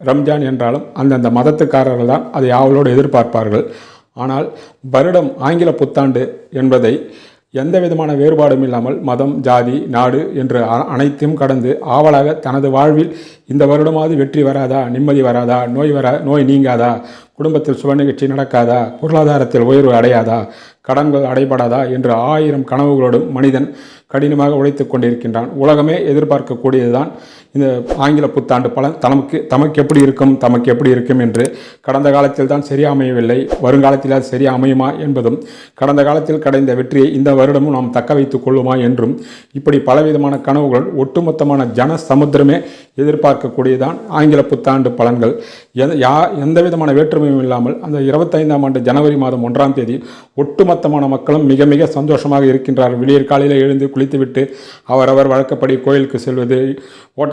ரம்ஜான் என்றாலும் அந்தந்த மதத்துக்காரர்கள் தான் அதை ஆவலோடு எதிர்பார்ப்பார்கள். ஆனால் வருடம் ஆங்கில புத்தாண்டு என்பதை எந்த விதமான வேறுபாடும் இல்லாமல் மதம் ஜாதி நாடு என்று அ- அனைத்தையும் கடந்து ஆவலாக தனது வாழ்வில் இந்த வருடமாவது வெற்றி வராதா நிம்மதி வராதா நோய் வரா நோய் நீங்காதா குடும்பத்தில் சுப நிகழ்ச்சி நடக்காதா பொருளாதாரத்தில் உயர்வு அடையாதா கடன்கள் அடைபடாதா என்று ஆயிரம் கனவுகளோடும் மனிதன் கடினமாக உழைத்து கொண்டிருக்கின்றான். உலகமே எதிர்பார்க்கக்கூடியதுதான் இந்த ஆங்கில புத்தாண்டு பலன் தமக்கு தமக்கு எப்படி இருக்கும் தமக்கு எப்படி இருக்கும் என்று கடந்த காலத்தில் தான் சரியா அமையவில்லை வருங்காலத்தில் அது சரியா அமையுமா என்பதும் கடந்த காலத்தில் கிடைந்த வெற்றியை இந்த வருடமும் நாம் தக்க வைத்துக் கொள்ளுமா என்றும் இப்படி பலவிதமான கனவுகள் ஒட்டுமொத்தமான ஜன சமுத்திரமே எதிர்பார்க்கக்கூடியதான் ஆங்கில புத்தாண்டு பலன்கள். எந்த யா எந்த விதமான வேற்றுமையும் இல்லாமல் அந்த இருபத்தைந்தாம் ஆண்டு ஜனவரி மாதம் ஒன்றாம் தேதி ஒட்டுமொத்தமான மக்களும் மிக மிக சந்தோஷமாக இருக்கின்றார்கள். விடியற் காலையில் எழுந்து குளித்துவிட்டு அவரவர் வழக்கப்படி கோயிலுக்கு செல்வது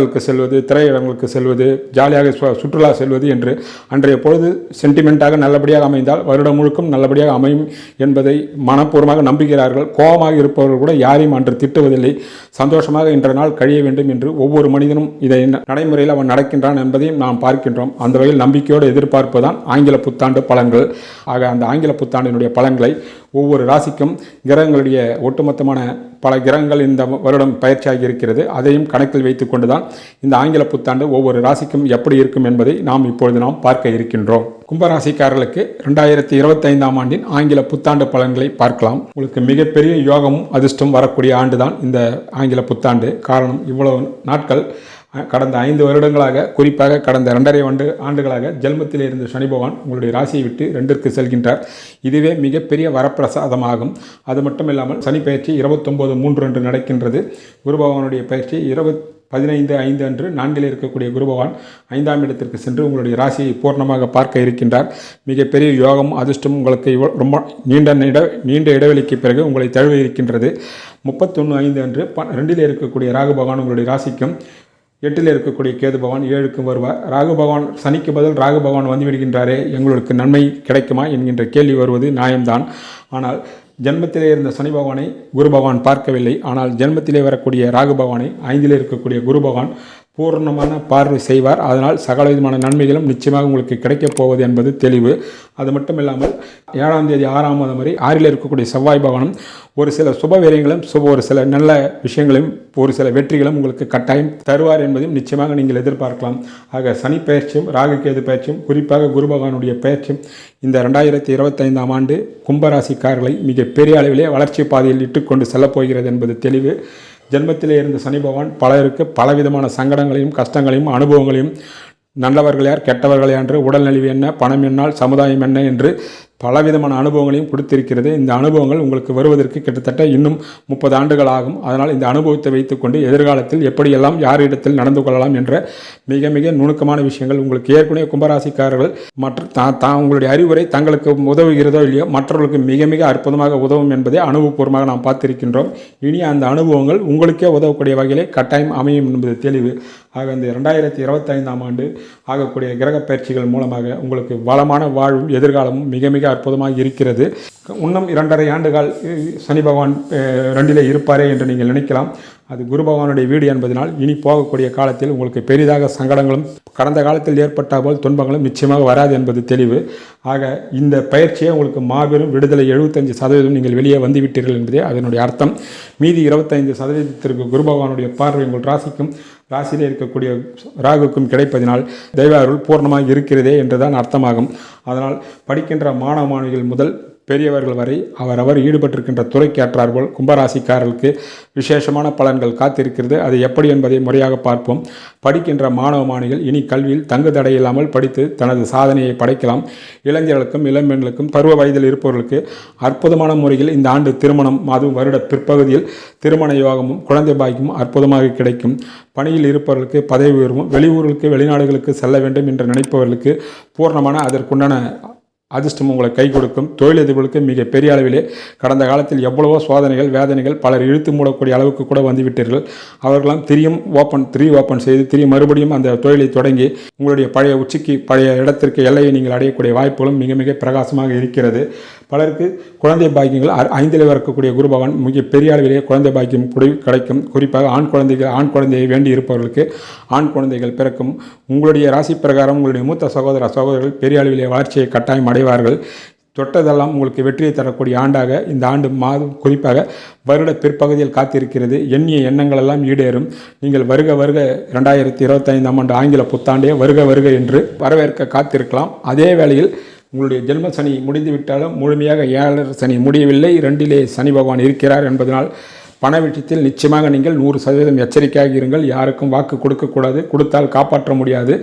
ஹோட்டலுக்கு செல்வது திரையரங்களுக்கு செல்வது ஜாலியாக சுற்றுலா செல்வது என்று அன்றைய பொழுது சென்டிமெண்ட்டாக நல்லபடியாக அமைந்தால் வருடம் முழுக்கும் நல்லபடியாக அமையும் என்பதை மனப்பூர்வமாக நம்புகிறார்கள். கோபமாக இருப்பவர்கள் கூட யாரையும் அன்று திட்டுவதில்லை. சந்தோஷமாக இன்ற நாள் கழிய வேண்டும் என்று ஒவ்வொரு மனிதனும் இதை நடைமுறையில் அவன் நடக்கின்றான் என்பதையும் நாம் பார்க்கின்றோம். அந்த வகையில் நம்பிக்கையோடு எதிர்பார்ப்பு தான் ஆங்கில புத்தாண்டு பலன்கள் ஆக அந்த ஆங்கில புத்தாண்டினுடைய பலன்களை ஒவ்வொரு ராசிக்கும் கிரகங்களுடைய ஒட்டுமொத்தமான பல கிரகங்கள் இந்த வருடம் பயிற்சியாகி இருக்கிறது. அதையும் கணக்கில் வைத்துக்கொண்டு தான் இந்த ஆங்கில புத்தாண்டு ஒவ்வொரு ராசிக்கும் எப்படி இருக்கும் என்பதை நாம் இப்பொழுது நாம் பார்க்க இருக்கின்றோம். கும்பராசிக்காரர்களுக்கு ரெண்டாயிரத்தி இருபத்தைந்தாம் ஆண்டின் ஆங்கில புத்தாண்டு பலன்களை பார்க்கலாம். உங்களுக்கு மிகப்பெரிய யோகமும் அதிர்ஷ்டம் வரக்கூடிய ஆண்டு தான் இந்த ஆங்கில புத்தாண்டு. காரணம் இவ்வளவு நாட்கள் கடந்த ஐந்து வருடங்களாக குறிப்பாக கடந்த ரெண்டரை ஆண்டு ஆண்டுகளாக ஜென்மத்தில் இருந்த சனி பகவான் உங்களுடைய ராசியை விட்டு ரெண்டிற்கு செல்கின்றார். இதுவே மிகப்பெரிய வரப்பிரசாதமாகும். அது மட்டும் இல்லாமல் சனி பயிற்சி இருபத்தொம்போது மூன்று அன்று நடக்கின்றது. குரு பகவானுடைய பயிற்சி இருபத் பதினைந்து ஐந்து அன்று நான்கில் இருக்கக்கூடிய குரு பகவான் ஐந்தாம் இடத்திற்கு சென்று உங்களுடைய ராசியை பூர்ணமாக பார்க்க இருக்கின்றார். மிகப்பெரிய யோகம் அதிர்ஷ்டம் உங்களுக்கு ரொம்ப நீண்ட இட நீண்ட இடைவெளிக்கு பிறகு உங்களை தழுவ இருக்கின்றது. முப்பத்தொன்று ஐந்து அன்று ப ரெண்டில் இருக்கக்கூடிய ராகு பகவான் உங்களுடைய ராசிக்கும் எட்டில் இருக்கக்கூடிய கேது பகவான் ஏழுக்கும் வருவார். ராகு பகவான் சனிக்கு பதில் ராகு பகவான் வந்து விடுகின்றாரே எங்களுக்கு நன்மை கிடைக்குமா என்கின்ற கேள்வி வருவது நியாயம்தான். ஆனால் ஜென்மத்திலே இருந்த சனி பகவானை குரு பகவான் பார்க்கவில்லை. ஆனால் ஜென்மத்திலே வரக்கூடிய ராகு பகவானை ஐந்திலே இருக்கக்கூடிய குரு பகவான் பூர்ணமான பார்வை செய்வார். அதனால் சகல விதமான நன்மைகளும் நிச்சயமாக உங்களுக்கு கிடைக்கப் போவது என்பது தெளிவு. அது மட்டும் இல்லாமல் ஏழாம் தேதி ஆறாம் மாதம் வரை ஆறில் இருக்கக்கூடிய செவ்வாய் பவனம் ஒரு சில சுப விரயங்களும் சுப ஒரு சில நல்ல விஷயங்களையும் ஒரு சில வெற்றிகளும் உங்களுக்கு கட்டாயம் தருவார் என்பதையும் நிச்சயமாக நீங்கள் எதிர்பார்க்கலாம். ஆக சனி பயிற்சியும் ராகு கேது பயிற்சியும் குறிப்பாக குரு பகவானுடைய பயிற்சியும் இந்த ரெண்டாயிரத்தி இருபத்தைந்தாம் ஆண்டு கும்பராசிக்காரர்களை மிக பெரிய அளவிலே வளர்ச்சி பாதையில் இட்டுக்கொண்டு செல்லப் போகிறது என்பது தெளிவு. ஜென்மத்திலே இருந்த சனி பகவான் பலருக்கு பலவிதமான சங்கடங்களையும் கஷ்டங்களையும் அனுபவங்களையும் நல்லவர்கள் யார் கெட்டவர்கள் யார் என்று உடல்நலிவு என்ன பணம் என்னால் சமுதாயம் என்ன என்று பலவிதமான அனுபவங்களையும் கொடுத்திருக்கிறது. இந்த அனுபவங்கள் உங்களுக்கு வருவதற்கு கிட்டத்தட்ட இன்னும் முப்பது ஆண்டுகள் ஆகும் அதனால் இந்த அனுபவத்தை வைத்துக்கொண்டு எதிர்காலத்தில் எப்படியெல்லாம் யாரிடத்தில் நடந்து கொள்ளலாம் என்ற மிக மிக நுணுக்கமான விஷயங்கள் உங்களுக்கு ஏற்கனவே கும்பராசிக்காரர்கள் மற்ற தான் தான் உங்களுடைய அறிவுரை தங்களுக்கு உதவுகிறதோ இல்லையோ மற்றவர்களுக்கு மிக மிக அற்புதமாக உதவும் என்பதை அனுபவபூர்வமாக நாம் பார்த்திருக்கின்றோம். இனி அந்த அனுபவங்கள் உங்களுக்கே உதவக்கூடிய வகையிலே கட்டாயம் அமையும் என்பது தெளிவு. ஆக இந்த ரெண்டாயிரத்தி இருபத்தைந்தாம் ஆண்டு ஆகக்கூடிய கிரக பயிற்சிகள் மூலமாக உங்களுக்கு வளமான வாழ்வும் எதிர்காலமும் மிக மிக அற்புதமாக இருக்கிறது. இன்னும் இரண்டரை ஆண்டுகால் சனி பகவான் ரெண்டிலே இருப்பாரே என்று நீங்கள் நினைக்கலாம். அது குரு பகவானுடைய வீடு என்பதனால் இனி போகக்கூடிய காலத்தில் உங்களுக்கு பெரிதாக சங்கடங்களும் கடந்த காலத்தில் ஏற்பட்ட போல் துன்பங்களும் நிச்சயமாக வராது என்பது தெளிவு. ஆக இந்த பயிற்சியை உங்களுக்கு மாபெரும் விடுதலை எழுபத்தஞ்சு சதவீதம் நீங்கள் வெளியே வந்துவிட்டீர்கள் என்பதே அதனுடைய அர்த்தம். மீதி இருபத்தைந்து சதவீதத்திற்கு குரு பகவானுடைய பார்வை உங்கள் ராசிக்கும் ராசியிலே இருக்கக்கூடிய ராகுக்கும் கிடைப்பதினால் தெய்வ அருள் பூர்ணமாக இருக்கிறதே என்றுதான் அர்த்தமாகும். அதனால் படிக்கின்ற மாணவ மாணவிகள் முதல் பெரியவர்கள் வரை அவரவர் ஈடுபட்டிருக்கின்ற துறைக்கு ஏற்றாற்போல் கும்பராசிக்காரர்களுக்கு விசேஷமான பலன்கள் காத்திருக்கிறது. அது எப்படி என்பதை முறையாக பார்ப்போம். படிக்கின்ற மாணவ மாணவிகள் இனி கல்வியில் தங்கு தடையில்லாமல் படித்து தனது சாதனையை படைக்கலாம். இளைஞர்களுக்கும் இளம்பெண்களுக்கும் பருவ வயதில் இருப்பவர்களுக்கு அற்புதமான முறையில் இந்த ஆண்டு திருமணம் அதுவும் வருட பிற்பகுதியில் திருமண யோகமும் குழந்தை பாய்க்கும் அற்புதமாக கிடைக்கும். பணியில் இருப்பவர்களுக்கு பதவி உயர்வும் வெளியூர்களுக்கு வெளிநாடுகளுக்கு செல்ல வேண்டும் என்று நினைப்பவர்களுக்கு பூர்ணமான அதற்குண்டான அதிர்ஷ்டம் உங்களை கை கொடுக்கும். தொழிலதிபர்களுக்கு மிக பெரிய அளவிலே கடந்த காலத்தில் எவ்வளவோ சோதனைகள் வேதனைகள் பலர் இழுத்து மூடக்கூடிய அளவுக்கு கூட வந்துவிட்டீர்கள். அவர்களாம் திரியும் ஓப்பன் த்ரீ ஓப்பன் செய்து திரி மறுபடியும் அந்த தொழிலை தொடங்கி உங்களுடைய பழைய உச்சிக்கு பழைய இடத்திற்கு எல்லையை நீங்கள் அடையக்கூடிய வாய்ப்புகளும் மிக மிக பிரகாசமாக இருக்கிறது. பலருக்கு குழந்தை பாக்கியங்கள் அ- ஐந்தில் வரக்கூடிய குருபவன் மிக பெரிய அளவிலே குழந்தை பாக்கியம் குடி கிடைக்கும். குறிப்பாக ஆண் குழந்தைகள் ஆண் குழந்தையை வேண்டி இருப்பவர்களுக்கு ஆண் குழந்தைகள் பிறக்கும். உங்களுடைய ராசி பிரகாரம் உங்களுடைய மூத்த சகோதர சகோதரர்கள் பெரிய அளவிலே வளர்ச்சியை கட்டாயம் அடை அடைவார்கள். தொட்டதெல்லாம் உங்களுக்கு வெற்றியை தரக்கூடிய ஆண்டாக இந்த ஆண்டு மாதம் குறிப்பாக வருட பிற்பகுதியில் காத்திருக்கிறது. எண்ணிய எண்ணங்கள் எல்லாம் ஈடேறும். நீங்கள் வருக வருக ரெண்டாயிரத்தி இருபத்தைந்தாம் ஆண்டு ஆங்கில புத்தாண்டே வருக வருக என்று வரவேற்க காத்திருக்கலாம். அதே வேளையில் உங்களுடைய ஜென்ம சனி முடிந்துவிட்டாலும் முழுமையாக ஏழர் சனி முடியவில்லை. ரெண்டிலே சனி பகவான் இருக்கிறார் என்பதனால் பண விஷயத்தில் நிச்சயமாக நீங்கள் நூறு சதவீதம் எச்சரிக்கையாக இருங்கள். யாருக்கும் வாக்கு கொடுக்கக்கூடாது. கொடுத்தால் காப்பாற்ற முடியாது.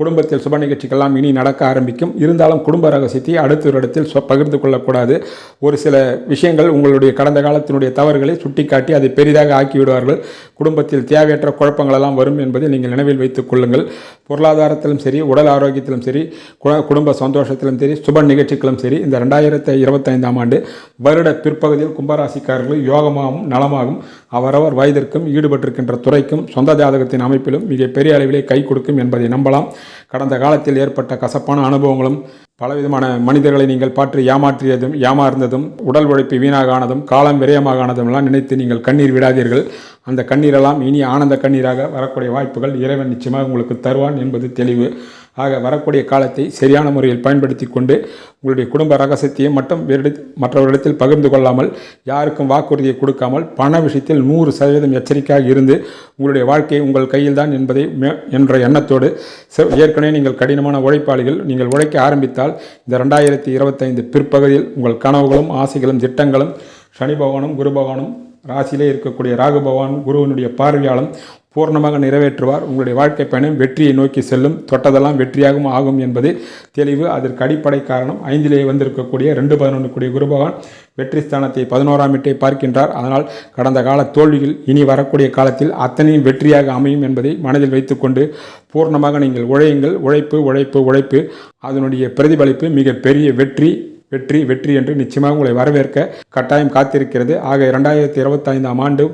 குடும்பத்தில் சுப நிகழ்ச்சிகள்லாம் இனி நடக்க ஆரம்பிக்கும். இருந்தாலும் குடும்ப ரகசியத்தை அடுத்த ஒரு இடத்தில் பகிர்ந்து கொள்ளக்கூடாது. ஒரு சில விஷயங்கள் உங்களுடைய கடந்த காலத்தினுடைய தவறுகளை சுட்டிக்காட்டி அதை பெரிதாக ஆக்கிவிடுவார்கள். குடும்பத்தில் தேவையற்ற குழப்பங்களெல்லாம் வரும் என்பதை நீங்கள் நினைவில் வைத்துக் கொள்ளுங்கள். பொருளாதாரத்திலும் சரி உடல் ஆரோக்கியத்திலும் சரி கு- குடும்ப சந்தோஷத்திலும் சரி சுப நிகழ்ச்சிகளும் சரி இந்த ரெண்டாயிரத்தி இருபத்தைந்தாம் ஆண்டு வருட பிற்பகுதியில் கும்பராசிக்காரர்கள் யோகமாகவும் நலமாகவும் அவரவர் வயதிற்கும் ஈடுபட்டிருக்கின்ற துறைக்கும் சொந்த ஜாதகத்தின் அமைப்பிலும் மிக பெரிய அளவிலே கை கொடுக்கும் என்பதை நம்பலாம். கடந்த காலத்தில் ஏற்பட்ட கசப்பான அனுபவங்களும் பலவிதமான மனிதர்களை நீங்கள் பாற்றி ஏமாற்றியதும் ஏமாறுந்ததும் உடல் உழைப்பு வீணாகானதும் காலம் விரயமாகானதும் எல்லாம் நினைத்து நீங்கள் கண்ணீர் விடாதீர்கள். அந்த கண்ணீரெல்லாம் இனி ஆனந்த கண்ணீராக வரக்கூடிய வாய்ப்புகள் இறைவன் நிச்சயமாக உங்களுக்கு தருவான் என்பது தெளிவு. ஆக வரக்கூடிய காலத்தை சரியான முறையில் பயன்படுத்தி கொண்டு உங்களுடைய குடும்ப ரகசியத்தையும் மட்டும் வேறு மற்றவர்களிடத்தில் பகிர்ந்து கொள்ளாமல் யாருக்கும் வாக்குறுதியை கொடுக்காமல் பண விஷயத்தில் நூறு சதவீதம் எச்சரிக்கையாக இருந்து உங்களுடைய வாழ்க்கை உங்கள் கையில் தான் என்பதை மே- என்ற எண்ணத்தோடு ஏற்கனவே நீங்கள் கடினமான உழைப்பாளிகள் நீங்கள் உழைக்க ஆரம்பித்தால் இந்த ரெண்டாயிரத்தி இருபத்தைந்து பிற்பகுதியில் உங்கள் கனவுகளும் ஆசைகளும் திட்டங்களும் சனி பகவானும் குரு பகவானும் ராசியிலே இருக்கக்கூடிய ராகு பகவான் குருவினுடைய பார்வையாளம் பூர்ணமாக நிறைவேற்றுவார். உங்களுடைய வாழ்க்கை பயணம் வெற்றியை நோக்கி செல்லும். தொட்டதெல்லாம் வெற்றியாகவும் ஆகும் என்பது தெளிவு. அதற்கு அடிப்படை காரணம் ஐந்திலே வந்திருக்கக்கூடிய ரெண்டு பதினொன்று கூடிய குரு பகவான் வெற்றி ஸ்தானத்தை பதினோராம் வீட்டை பார்க்கின்றார். அதனால் கடந்த கால தோல்விகள் இனி வரக்கூடிய காலத்தில் அத்தனையும் வெற்றியாக அமையும் என்பதை மனதில் வைத்துக்கொண்டு பூர்ணமாக நீங்கள் உழையுங்கள். உழைப்பு உழைப்பு உழைப்பு. அதனுடைய பிரதிபலிப்பு மிக பெரிய வெற்றி. வெற்றி வெற்றி என்று நிச்சயமாக உங்களை வரவேற்க கட்டாயம் காத்திருக்கிறது. ஆக இரண்டாயிரத்தி இருபத்தைந்தாம் ஆண்டு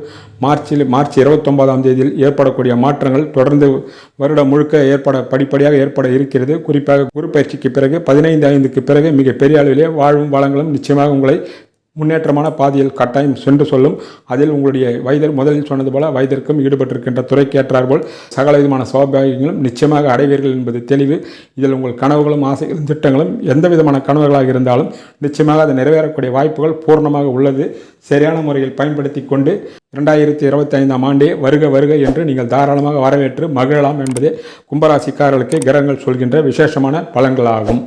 மார்ச்சில் மார்ச் இருபத்தொன்பதாம் தேதியில் ஏற்படக்கூடிய மாற்றங்கள் தொடர்ந்து வருடம் முழுக்க ஏற்பட படிப்படியாக ஏற்பட இருக்கிறது. குறிப்பாக குரு பயிற்சிக்கு பிறகு பதினைந்து ஐந்துக்கு பிறகு மிக பெரிய அளவிலே வாழும் வளங்களும் நிச்சயமாக உங்களை முன்னேற்றமான பாதையில் கட்டாயம் சென்று சொல்லும். அதில் உங்களுடைய வயதில் முதலில் சொன்னது போல வயதிற்கும் ஈடுபட்டிருக்கின்ற துறைக்கேற்றார்போல் சகல விதமான சௌபாகியங்களும் நிச்சயமாக அடைவீர்கள் என்பது தெளிவு. இதில் உங்கள் கனவுகளும் ஆசைகளும் திட்டங்களும் எந்த விதமான கனவுகளாக இருந்தாலும் நிச்சயமாக அது நிறைவேறக்கூடிய வாய்ப்புகள் பூர்ணமாக உள்ளது. சரியான முறையில் பயன்படுத்தி கொண்டு இரண்டாயிரத்தி இருபத்தி ஐந்தாம் ஆண்டே வருக வருக என்று நீங்கள் தாராளமாக வரவேற்று மகிழலாம் என்பதே கும்பராசிக்காரர்களுக்கு கிரகங்கள் சொல்கின்ற விசேஷமான பலன்களாகும்.